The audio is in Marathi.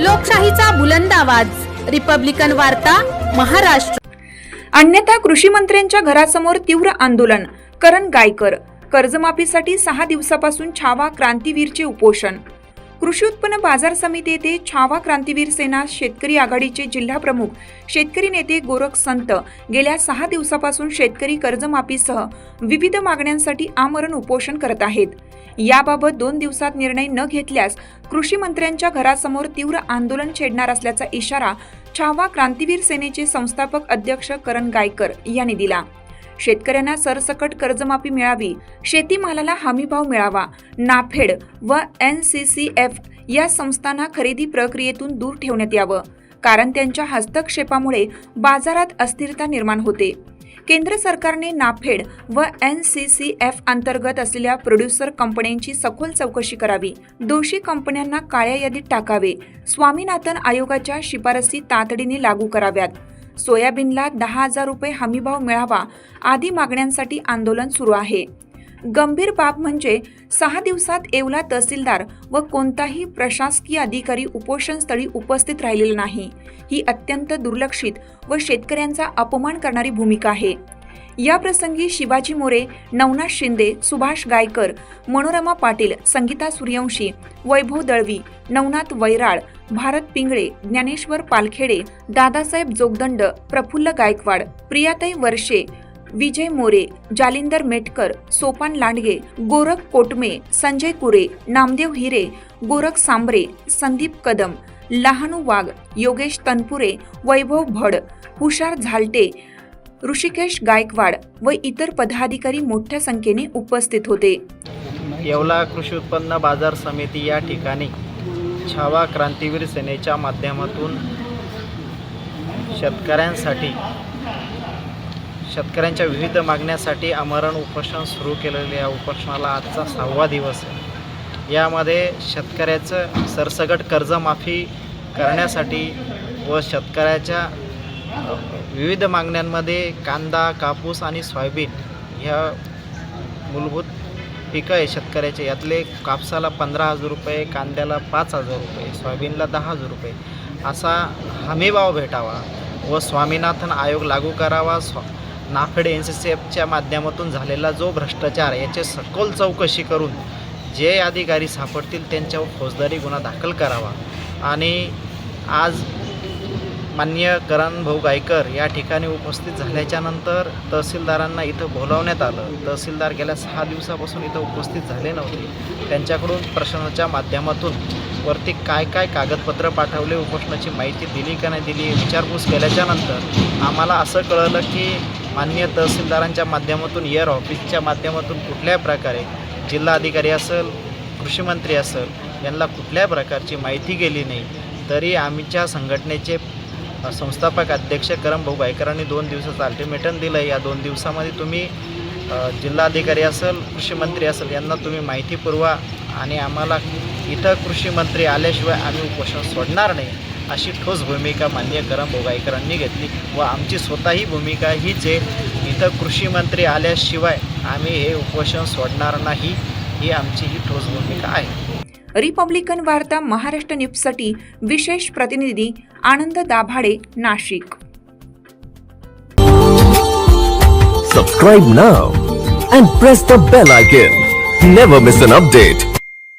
लोकशाहीचा बुलंद आवाज. रिपब्लिकन वार्ता महाराष्ट्र. अन्यथा कृषी मंत्र्यांच्या घरासमोर तीव्र आंदोलन. करण गायकर. कर्जमाफीसाठी सहा दिवसापासून छावा क्रांतीवीरचे उपोषण. कृषी उत्पन्न बाजार समिती येथे छावा क्रांतीवीर सेना शेतकरी आघाडीचे जिल्हा प्रमुख शेतकरी नेते गोरख संत गेल्या सहा दिवसापासून शेतकरी कर्जमाफीसह विविध मागण्यांसाठी आमरण उपोषण करत आहेत. याबाबत दोन दिवसात निर्णय न घेतल्यास कृषी मंत्र्यांच्या घरासमोर तीव्र आंदोलन छेडणार असल्याचा इशारा छावा क्रांतीवीर सेनेचे संस्थापक अध्यक्ष करण गायकर यांनी दिला. शेतकऱ्यांना सरसकट कर्जमाफी मिळावी शेतीमालाला हमीभाव मिळावा नाफेड व एन सी सी एफ या संस्थांना खरेदी प्रक्रियेतून दूर ठेवण्यात यावं. कारण त्यांच्या हस्तक्षेपामुळे बाजारात अस्थिरता निर्माण होते. केंद्र सरकारने नाफेड व एन सी सी एफ अंतर्गत असलेल्या प्रोड्युसर कंपन्यांची सखोल चौकशी करावी. दोषी कंपन्यांना काळ्या यादीत टाकावे. स्वामीनाथन आयोगाच्या शिफारसी तातडीने लागू कराव्यात. सोयाबीनला दहा हजार रुपये हमीभाव मिळावा आदी मागण्यांसाठी आंदोलन सुरू आहे. गंभीर बाब म्हणजे सहा दिवसात येवला तहसीलदार व कोणताही प्रशासकीय अधिकारी उपोषणस्थळी उपस्थित राहिलेला नाही. ही अत्यंत दुर्लक्षित व शेतकऱ्यांचा अपमान करणारी भूमिका आहे. या प्रसंगी शिवाजी मोरे नवनाथ शिंदे सुभाष गायकर मनोरमा पाटील संगीता सूर्यवंशी वैभव दळवी नवनाथ वैराळ भारत पिंगळे ज्ञानेश्वर पालखेडे दादासाहेब जोगदंड प्रफुल्ल गायकवाड प्रियाताई वर्षे विजय मोरे जालिंदर मेटकर सोपान लांडगे गोरख कोटमे संजय कुरे नामदेव हिरे गोरख सांबरे संदीप कदम लहानू वाघ योगेश तनपुरे वैभव भड हुशार झालटे ऋषिकेश गायकवाड व इतर पदाधिकारी मोठ्या संख्येने उपस्थित होते. येवला कृषी उत्पन्न बाजार समिती या ठिकाणी छावा क्रांतीवीर सेनेच्या माध्यमातून शेतकऱ्यांसाठी शेतकऱ्यांच्या विविध मागण्यासाठी आमरण उपोषण सुरू केलेले या उपोषणाला आजचा सहावा दिवस आहे. यामध्ये शेतकऱ्याचं सरसगट कर्जमाफी करण्यासाठी व शेतकऱ्याच्या विविध मागण्यांमध्ये कांदा कापूस आणि सोयाबीन ह्या मूलभूत पिकं आहे शेतकऱ्याचे. यातले कापसाला पंधरा हजार रुपये कांद्याला पाच हजार रुपये सोयाबीनला दहा हजार रुपये. असा हमीभाव भेटावा व स्वामीनाथन आयोग लागू करावा. स्व नाफेड एन सी सी एफच्या माध्यमातून झालेला जो भ्रष्टाचार याचे सखोल चौकशी करून जे अधिकारी सापडतील त्यांच्यावर फौजदारी गुन्हा दाखल करावा. आणि आज मान्य करण भाऊ गायकर या ठिकाणी उपस्थित झाल्याच्यानंतर तहसीलदारांना इथं बोलावण्यात आलं. तहसीलदार गेल्या सहा दिवसापासून इथं उपस्थित झाले नव्हते. त्यांच्याकडून प्रशासनाच्या माध्यमातून वरती काय काय कागदपत्र पाठवले उपोषणाची माहिती दिली का नाही दिली विचारपूस केल्याच्यानंतर आम्हाला असं कळलं की मान्य तहसीलदारांच्या माध्यमातून एअर ऑफिसच्या माध्यमातून कुठल्याही प्रकारे जिल्हाधिकारी असेल कृषीमंत्री असेल यांना कुठल्या प्रकारची माहिती गेली नाही तरी आमच्या संघटनेचे संस्थापक अध्यक्ष करमभाऊ गायकरांनी दोन दिवसाचं अल्टिमेटम दिलं आहे या दोन दिवसामध्ये तुम्ही जिल्हाधिकारी असेल कृषी मंत्री असेल यांना तुम्ही माहिती पुरवा आणि आम्हाला इथं कृषी मंत्री आल्याशिवाय आम्ही उपोषण सोडणार नाही अशी ठोस भूमिका मान्य करम भोगाईकरांनी गायकरांनी घेतली व आमची स्वतःही भूमिका हीच आहे. इथं कृषी मंत्री आल्याशिवाय आम्ही हे उपोषण सोडणार नाही ही आमची ही ठोस भूमिका आहे. रिपब्लिकन वार्ता महाराष्ट्र न्यूजसाठी विशेष प्रतिनिधी Anand Dabhade Nashik Subscribe now and press the bell icon. Never miss an update.